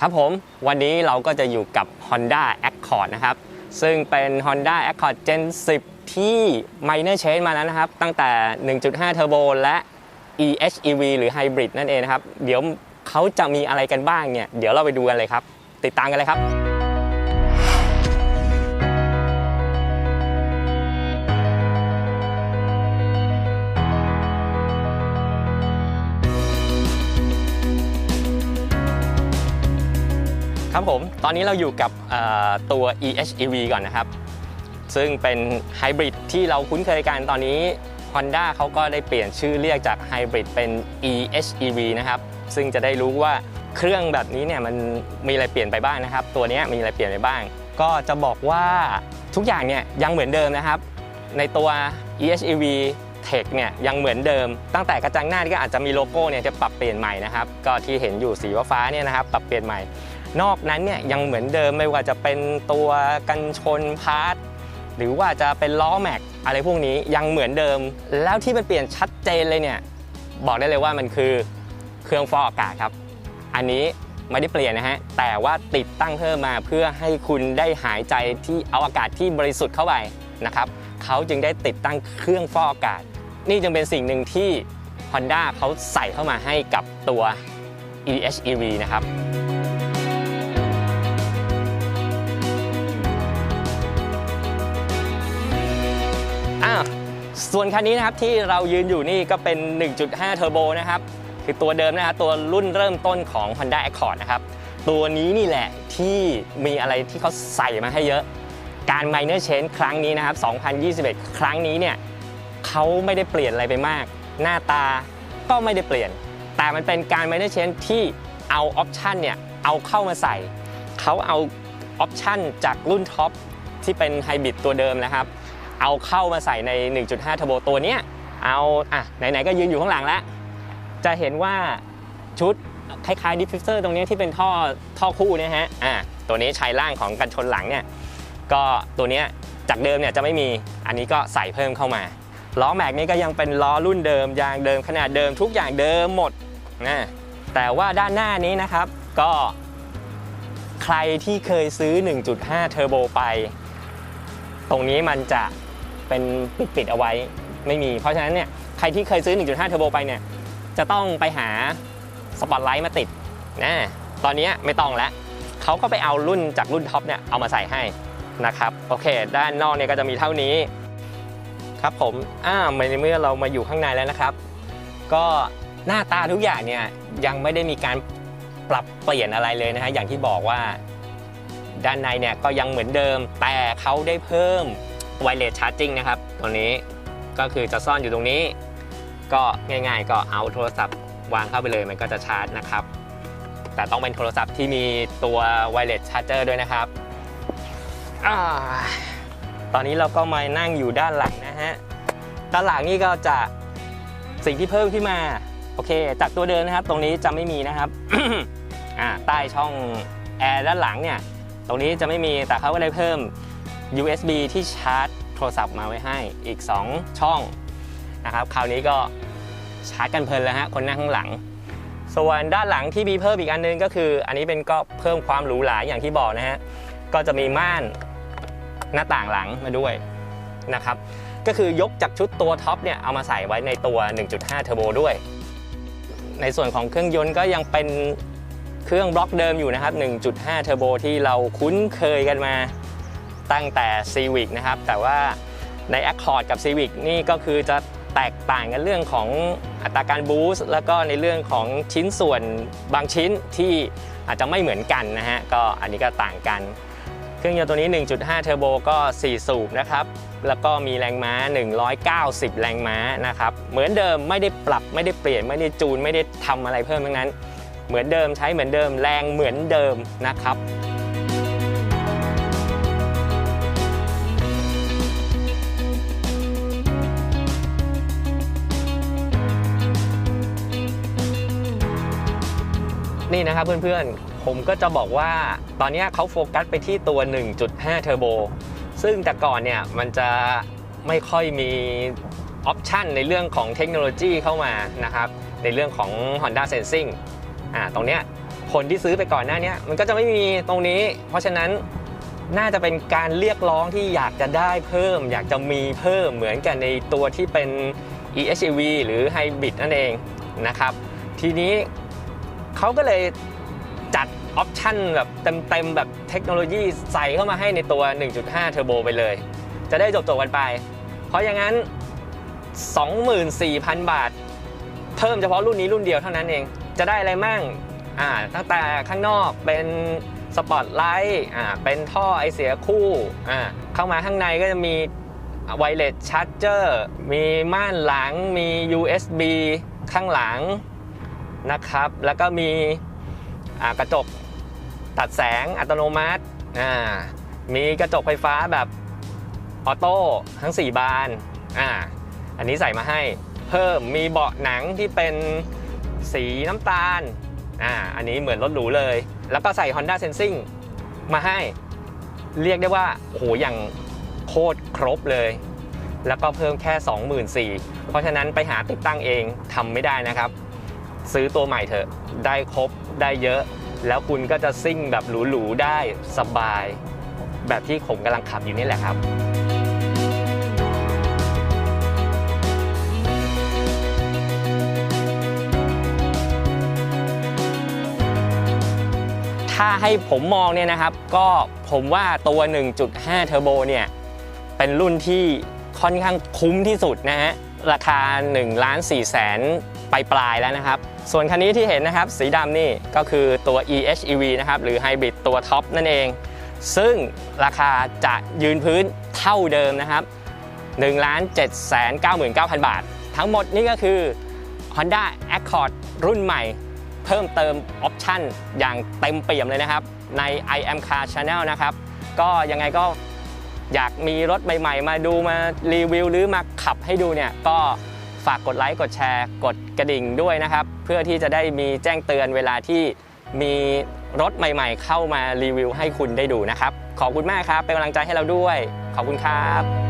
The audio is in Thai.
ครับผมวันนี้เราก็จะอยู่กับ Honda Accord นะครับ ซึ่งเป็น Honda Accord Gen 10 ที่ minor change มาแล้วนะครับ ตั้งแต่ 1.5 Turbo และ EHEV หรือ Hybrid นั่นเองนะครับ เดี๋ยวเขาจะมีอะไรกันบ้างเนี่ย เดี๋ยวเราไปดูกันเลยครับ ติดตามกันเลยครับ ครับผม ตอนนี้เราอยู่กับตัว EHEV ก่อนนะครับ ซึ่งเป็นไฮบริดที่เราคุ้นเคยกันตอนนี้ Honda เขาก็ได้เปลี่ยนชื่อเรียกจากไฮบริดเป็น EHEV นะครับ ซึ่งจะได้รู้ว่าเครื่องแบบนี้เนี่ยมันมีอะไรเปลี่ยนไปบ้างนะครับ ตัวนี้มีอะไรเปลี่ยนไปบ้าง ก็จะบอกว่าทุกอย่างเนี่ยยังเหมือนเดิมนะครับ ในตัว EHEV Tech เนี่ยยังเหมือนเดิม ตั้งแต่กระจังหน้าที่ก็อาจจะมีโลโก้เนี่ยจะปรับเปลี่ยนใหม่นะครับ ก็ที่เห็นอยู่สีฟ้าเนี่ยนะครับ ปรับเปลี่ยนใหม่ นอกนั้นเนี่ยยังเหมือนเดิมไม่ว่าจะเป็นตัวกันชนพาร์ทหรือว่าจะเป็นล้อแม็กอะไรพวกนี้ยังเหมือนเดิม แล้วที่มันเปลี่ยนชัดเจนเลยเนี่ยบอกได้เลยว่ามันคือเครื่องฟอกอากาศครับ อันนี้ไม่ได้เปลี่ยนนะฮะแต่ว่าติดตั้งเพิ่มมาเพื่อให้คุณได้หายใจที่เอาอากาศที่บริสุทธิ์เข้าไปนะครับเขาจึงได้ติดตั้งเครื่องฟอกอากาศ นี่จึงเป็นสิ่งหนึ่งที่ Honda เขาใส่เข้ามาให้กับตัว EHEV นะครับ ส่วนคันนี้นะครับที่เรายืนอยู่นี่ก็เป็น 1.5 เทอร์โบนะครับคือตัวเดิมนะครับตัวรุ่นเริ่มต้นของ Honda Accord นะครับตัวนี้นี่แหละที่มีอะไรที่เขาใส่มาให้เยอะ การ minor change ครั้งนี้นะครับ 2021 ครั้งนี้เนี่ยเขาไม่ได้เปลี่ยนอะไรไปมาก หน้าตาก็ไม่ได้เปลี่ยน แต่มันเป็นการ minor change ที่เอาออปชันเนี่ยเอาเข้ามาใส่ เขาเอาออปชันจากรุ่นท็อปที่เป็นไฮบริดตัวเดิมนะครับ เอาเข้ามาใส่ใน 1.5 Turbo ตัวเนี้ยเอาอะไหนๆก็ยืนอยู่ข้างหลังแล้ว จะเห็นว่าชุดคล้ายๆดิฟฟิวเซอร์ตรงนี้ที่เป็นท่อท่อคู่เนี่ยฮะอะตัวนี้ใช้ล่างของกันชนหลังเนี่ยก็ตัวเนี้ยจากเดิมเนี่ยจะไม่มีอันนี้ก็ใส่เพิ่มเข้ามาล้อแม็กนี่ก็ยังเป็นล้อรุ่นเดิมยางเดิมขนาดเดิมทุกอย่างเดิมหมดนะแต่ว่าด้านหน้านี้นะครับก็ใครที่เคยซื้อ 1.5 เทอร์โบไป ตรงนี้มันจะ เป็นปิดๆเอาไว้ไม่มี เพราะฉะนั้นเนี่ยใครที่เคยซื้อ 1.5 เทอร์โบไปเนี่ยจะต้องไปหาสปอตไลท์มาติดนะตอนนี้ไม่ต้องแล้วเขาก็ไปเอารุ่นจากรุ่นท็อปเนี่ยเอามาใส่ให้นะครับโอเค ด้านนอกเนี่ยก็จะมีเท่านี้ครับผมอ่าในเมื่อเรามาอยู่ข้างในแล้วนะครับ ก็หน้าตาทุกอย่างเนี่ยยังไม่ได้มีการปรับเปลี่ยนอะไรเลยนะฮะอย่างที่บอกว่า ด้านในเนี่ยก็ยังเหมือนเดิมแต่เขาได้เพิ่ม ไวเลสชาร์จิ่งนะครับ ตัวนี้ก็คือจะซ่อนอยู่ตรงนี้ ก็ง่าย ๆ ก็เอาโทรศัพท์วางเข้าไปเลยมันก็จะชาร์จนะครับ แต่ต้องเป็นโทรศัพท์ที่มีตัวไวเลสชาร์เจอร์ด้วยนะครับอตอนนี้เราก็มานั่งอยู่ด้านหลังนะฮะ ด้านหลังนี่ก็จะสิ่งที่เพิ่มขึ้นมา โอเค จากตัวเดิมนะครับ ตรงนี้จะไม่มีนะครับอ่าใต้ช่องแอร์ด้านหลังเนี่ย ตรงนี้จะไม่มีแต่เขาก็ได้เพิ่ม USB ที่ชาร์จโทรศัพท์มาไว้ให้อีก 2 ช่องนะครับคราวนี้ก็ชาร์จกันเพลินแล้วฮะคนนั่งข้างหลัง ส่วนด้านหลังที่มีเพิ่มอีกอันนึงก็คือ อันนี้เป็นก็เพิ่มความหรูหราอย่างที่บอกนะฮะก็จะมีม่านหน้าต่างหลังมาด้วยนะครับก็คือยกจากชุดตัวท็อปเนี่ยเอามาใส่ไว้ในตัว 1.5 เทอร์โบด้วย ในส่วนของเครื่องยนต์ก็ยังเป็นเครื่องบล็อกเดิมอยู่นะครับ 1.5 เทอร์โบที่เราคุ้นเคยกันมา ตั้งแต่ Civic นะครับ แต่ว่าใน Accord กับ Civic นี่ก็คือจะแตกต่างกันเรื่องของอัตราการบูสต์แล้วก็ในเรื่องของชิ้นส่วนบางชิ้นที่อาจจะไม่เหมือนกันนะฮะก็อันนี้ก็ต่างกัน เครื่องยนต์ตัวนี้ 1.5 เทอร์โบก็ 4 สูบนะครับ แล้วก็มีแรงม้า 190 แรงม้านะครับ เหมือนเดิมไม่ได้ปรับไม่ได้เปลี่ยนไม่ได้จูนไม่ได้ทำอะไรเพิ่มทั้งนั้น เหมือนเดิมใช้เหมือนเดิมแรงเหมือนเดิมนะครับ นี่นะครับเพื่อนๆ ผมก็จะบอกว่าตอนนี้เขาโฟกัสไปที่ตัว 1.5 เทอร์โบ ซึ่งแต่ก่อนเนี่ยมันจะไม่ค่อยมีออปชันในเรื่องของเทคโนโลยีเข้ามานะครับในเรื่องของ Honda Sensing อ่าตรงเนี้ยคนที่ซื้อไปก่อนหน้านี้มันก็จะไม่มีตรงนี้ เพราะฉะนั้นน่าจะเป็นการเรียกร้องที่อยากจะได้เพิ่ม อยากจะมีเพิ่มเหมือนกันในตัวที่เป็น EHEV หรือ Hybrid นั่นเองนะครับ ทีนี้ เขาก็เลยจัดออปชั่นแบบเต็มๆแบบเทคโนโลยีใส่เข้ามาให้ในตัว 1.5 เทอร์โบไปเลย จะได้จบๆกันไป เพราะอย่างนั้น 24,000 บาท เพิ่มเฉพาะรุ่นนี้รุ่นเดียวเท่านั้นเอง จะได้อะไรมั่งอ่าตั้งแต่ข้างนอกเป็นสปอตไลท์อ่าเป็นท่อไอเสียคู่อ่าเข้ามาข้างในก็จะมีไวเลสชาร์จเจอร์มีม่านหลังมี USB ข้างหลัง นะครับ แล้วก็มีกระจกตัดแสงอัตโนมัติ มีกระจกไฟฟ้าแบบออโต้ทั้ง 4 บานอ,าอันนี้ใส่มาให้เพิ่มมีเบาะหนังที่เป็นสีน้ำตาลอ,าอันนี้เหมือนรถหรูเลย แล้วก็ใส่ Honda Sensing มาให้เรียกได้ว่าโอ้โหอย่างโคตรครบเลย แล้วก็เพิ่มแค่ 24,000เพราะฉะนั้นไปหาติดตั้งเองทำไม่ได้นะครับ ซื้อตัวใหม่เถอะได้ครบได้เยอะ แล้วคุณก็จะซิ่งแบบหรูๆได้สบาย แบบที่ผมกำลังขับอยู่นี่แหละครับถ้าให้ผมมองเนี่ยนะครับ ก็ผมว่าตัว 1.5 เทอร์โบเนี่ย เป็นรุ่นที่ค่อนข้างคุ้มที่สุดนะฮะ ราคา1ล้าน4แสนปลายปลายๆแล้วนะครับ ส่วนคันนี้ที่เห็นนะครับสีดำนี่ก็คือตัว EHEV นะครับหรือ Hybrid ตัวท็อปนั่นเอง ซึ่งราคาจะยืนพื้นเท่าเดิมนะครับ1ล้าน7แสน99,000 บาท ทั้งหมดนี่ก็คือ Honda Accord รุ่นใหม่ เพิ่มเติมออปชั่นอย่างเต็มเปี่ยมเลยนะครับ ใน I am Car Channel นะครับ ก็ยังไงก็อยากมีรถใหม่ ๆ มาดูมารีวิวหรือมาขับให้ดูเนี่ยก็ ฝากกดไลค์กดแชร์ กดกระดิ่งด้วยนะครับ เพื่อที่จะได้มีแจ้งเตือนเวลาที่มีรถใหม่ๆ เข้ามารีวิวให้คุณได้ดูนะครับ ขอบคุณมากครับ เป็นกำลังใจให้เราด้วย ขอบคุณครับ